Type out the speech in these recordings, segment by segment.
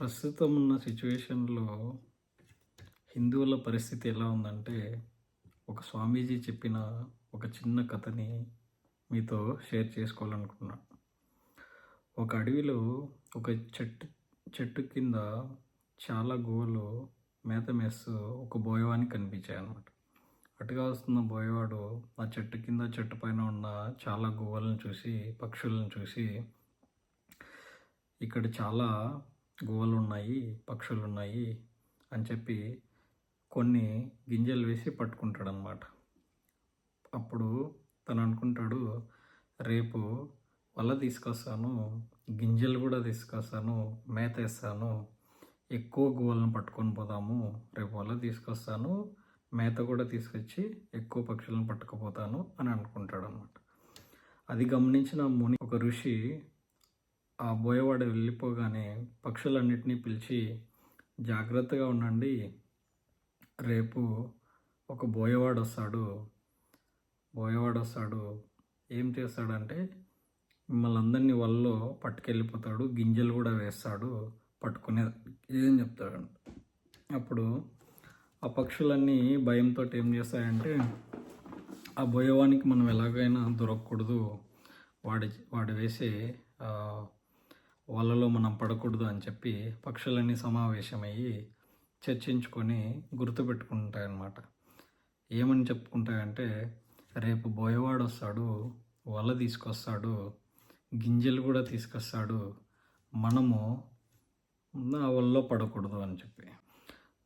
ప్రస్తుతం ఉన్న సిచ్యువేషన్లో హిందువుల పరిస్థితి ఎలా ఉందంటే ఒక స్వామీజీ చెప్పిన ఒక చిన్న కథని మీతో షేర్ చేసుకోవాలనుకున్నా. ఒక అడవిలో ఒక చెట్టు చెట్టు కింద చాలా గోలు మేత మేస్తూ ఒక బోయవాని కనిపించాయి అన్నమాట అటుగా వస్తున్న బోయవాడు ఆ చెట్టు కింద చెట్టు పైన ఉన్న చాలా గువ్వలను చూసి పక్షులను చూసి ఇక్కడ చాలా గువ్వలు ఉన్నాయి పక్షులు ఉన్నాయి అని చెప్పి కొన్ని గింజలు వేసి పట్టుకుంటాడు అనమాట అప్పుడు తను అనుకుంటాడు రేపు వల తీసుకొస్తాను గింజలు కూడా తీసుకొస్తాను మేత వేస్తాను ఎక్కువ గువ్వలను పట్టుకొని పోదాము రేపు వల తీసుకొస్తాను మేత కూడా తీసుకొచ్చి ఎక్కువ పక్షులను పట్టుకుపోతాను అని అనుకుంటాడు అనమాట అది గమనించిన ముని ఒక ఋషి ఆ బోయవాడ వెళ్ళిపోగానే పక్షులన్నిటినీ పిలిచి జాగ్రత్తగా ఉండండి. రేపు ఒక బోయవాడు వస్తాడు. బోయవాడు వస్తాడు. ఏం చేస్తాడంటే మిమ్మల్ని అందరినీ వల్లో పట్టుకెళ్ళిపోతాడు. గింజలు కూడా వేస్తాడు. పట్టుకునే ఏం చెప్తాడు? అప్పుడు ఆ పక్షులన్నీ భయంతో ఏం చేస్తాయంటే ఆ బోయవానికి మనం ఎలాగైనా దొరకకూడదు. వాడి వాడు వేసే వలలో మనం పడకూడదు అని చెప్పి పక్షులన్నీ సమావేశమయ్యి చర్చించుకొని గుర్తుపెట్టుకుంటాయన్నమాట. ఏమని చెప్పుకుంటాయంటే రేపు బోయవాడు వస్తాడు వల తీసుకొస్తాడు గింజలు కూడా తీసుకొస్తాడు మనము ఆ వలలో పడకూడదు అని చెప్పి.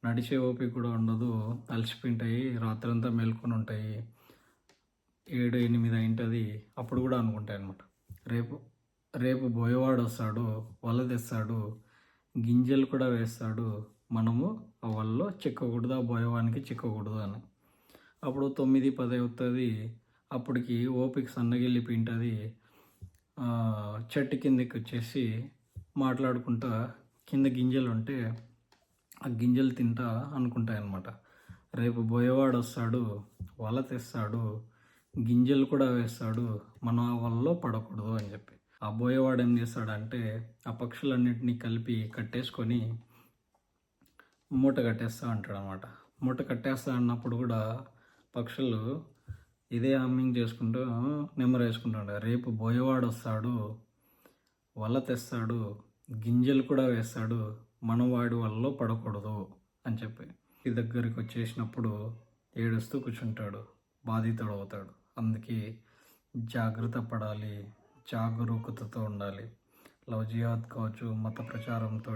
నడిచే ఓపిక కూడా ఉండదు. అలసిపోయింటాయి రాత్రంతా మేల్కొని ఉంటాయి ఏడు ఎనిమిది అయింటుంది అప్పుడు కూడా అనుకుంటాయి అనమాట రేపు రేపు బోయవాడు వస్తాడు వల తెస్తాడు గింజలు కూడా వేస్తాడు మనము ఆ వలలో చిక్కకూడదు ఆ బోయవానికి చిక్కకూడదు అని. అప్పుడు తొమ్మిది పది అవుతుంది. అప్పటికి ఓపిక సన్నగిల్లి పింటది. చెట్టు కిందకి వచ్చేసి మాట్లాడుకుంటా కింద గింజలు ఉంటే ఆ గింజలు తింటా అనుకుంటాయన్నమాట. రేపు బోయవాడు వస్తాడు వల తెస్తాడు గింజలు కూడా వేస్తాడు మనం ఆ వలలో పడకూడదు అని చెప్పి. ఆ బోయవాడు ఏం చేస్తాడంటే ఆ పక్షులన్నింటినీ కలిపి కట్టేసుకొని మూట కట్టేస్తా అంటాడు అనమాట మూట కట్టేస్తా అన్నప్పుడు కూడా పక్షులు ఇదే హమ్మింగ్ చేసుకుంటూ నెమ్మరేసుకుంటాడు రేపు బోయవాడు వస్తాడు వల తెస్తాడు గింజలు కూడా వేస్తాడు మనం వాడి వలలో పడకూడదు అని చెప్పి. ఈ దగ్గరికి వచ్చేసినప్పుడు ఏడుస్తూ కూర్చుంటాడు బాధితుడు అవుతాడు అందుకే జాగ్రత్త పడాలి జాగరూకతతో ఉండాలి. లవ్ జిహాద్ కావచ్చు మత ప్రచారంతో